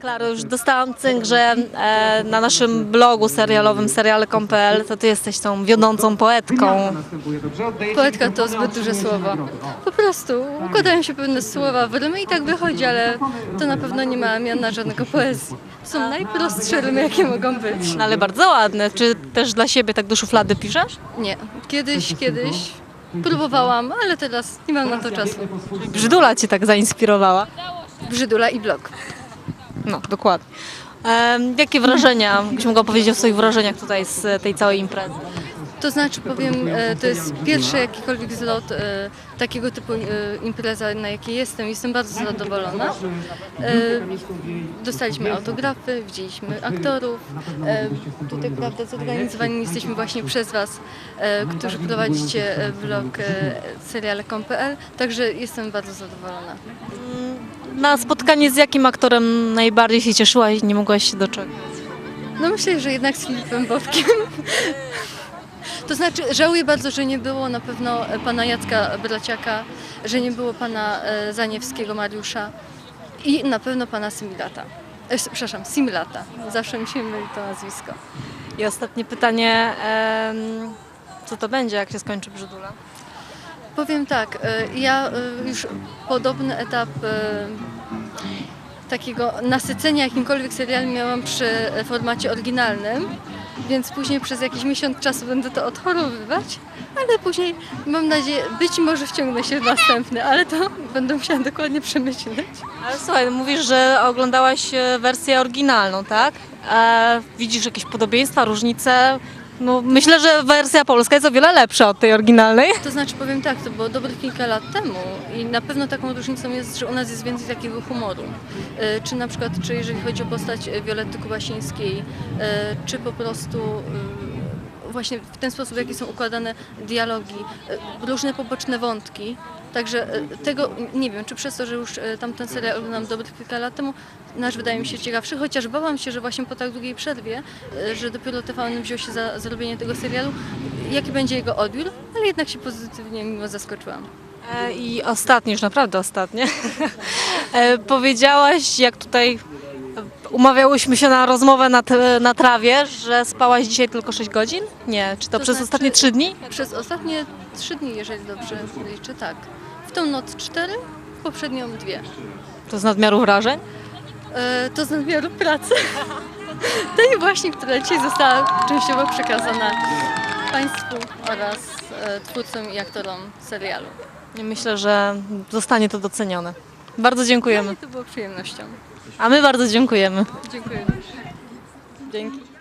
Klaro, już dostałam cynk, że e, na naszym blogu serialowym seriale.pl to ty jesteś tą wiodącą poetką. Poetka to zbyt duże słowo. Po prostu układają się pewne słowa w rymy i tak wychodzi, ale to na pewno nie ma miana żadnego poezji. To są najprostsze rymy, jakie mogą być. No, ale bardzo ładne. Czy też dla siebie tak do szuflady piszesz? Nie, kiedyś, kiedyś próbowałam, ale teraz nie mam na to czasu. Brzydula cię tak zainspirowała. Brzydula i blog. No, dokładnie. Jakie wrażenia, byś mogła powiedzieć o swoich wrażeniach tutaj z tej całej imprezy? To znaczy powiem, e, to jest pierwszy jakikolwiek zlot e, takiego typu e, impreza, na jakiej jestem. Jestem bardzo zadowolona. Dostaliśmy autografy, widzieliśmy aktorów. Tutaj prawda zorganizowani jesteśmy właśnie przez Was, którzy prowadzicie blog seriale.pl, także jestem bardzo zadowolona. Na spotkanie z jakim aktorem najbardziej się cieszyłaś i nie mogłaś się doczekać? No myślę, że jednak z Filipem Bobkiem. To znaczy, żałuję bardzo, że nie było na pewno e, pana Jacka Braciaka, że nie było pana e, Zaniewskiego Mariusza i na pewno pana Similata. E, przepraszam, Similata. Zawsze mi się myli to nazwisko. I ostatnie pytanie, co to będzie, jak się skończy Brzydula? Powiem tak, e, ja już podobny etap takiego nasycenia jakimkolwiek serialem miałam przy formacie oryginalnym, więc później przez jakiś miesiąc czasu będę to odchorowywać, ale później mam nadzieję, być może wciągnę się w następny, ale to będę musiała dokładnie przemyśleć. Ale słuchaj, mówisz, że oglądałaś e, wersję oryginalną, tak? E, widzisz jakieś podobieństwa, różnice? No, myślę, że wersja polska jest o wiele lepsza od tej oryginalnej. To znaczy powiem tak, to było dobre kilka lat temu i na pewno taką różnicą jest, że u nas jest więcej takiego humoru. E, Czy na przykład, czy jeżeli chodzi o postać Violetty Kubasińskiej, e, czy po prostu właśnie w ten sposób, w jaki są układane dialogi, e, różne poboczne wątki. Także e, tego nie wiem, czy przez to, że już e, tamten serial oglądam dobre kilka lat temu, nasz wydaje mi się ciekawszy, chociaż bałam się, że właśnie po tak długiej przerwie, że dopiero TVN wziął się za zrobienie tego serialu, jaki będzie jego odbiór, ale jednak się pozytywnie mimo zaskoczyłam. I ostatnie, już naprawdę ostatnie. Powiedziałaś, jak tutaj umawiałyśmy się na rozmowę na, t- na trawie, że spałaś dzisiaj tylko 6 godzin? Nie, czy to, To przez znaczy- ostatnie 3 dni? Przez ostatnie trzy dni, jeżeli dobrze liczę, tak. W tą noc cztery, w poprzednią dwie. To z nadmiaru wrażeń? E, to z nadmiaru pracy. Tej właśnie, która dzisiaj została częściowo przekazana Państwu oraz e, twórcom i aktorom serialu. I Myślę, że zostanie to docenione. Bardzo dziękujemy. I to było przyjemnością. A my bardzo dziękujemy. Dziękuję. Dzięki.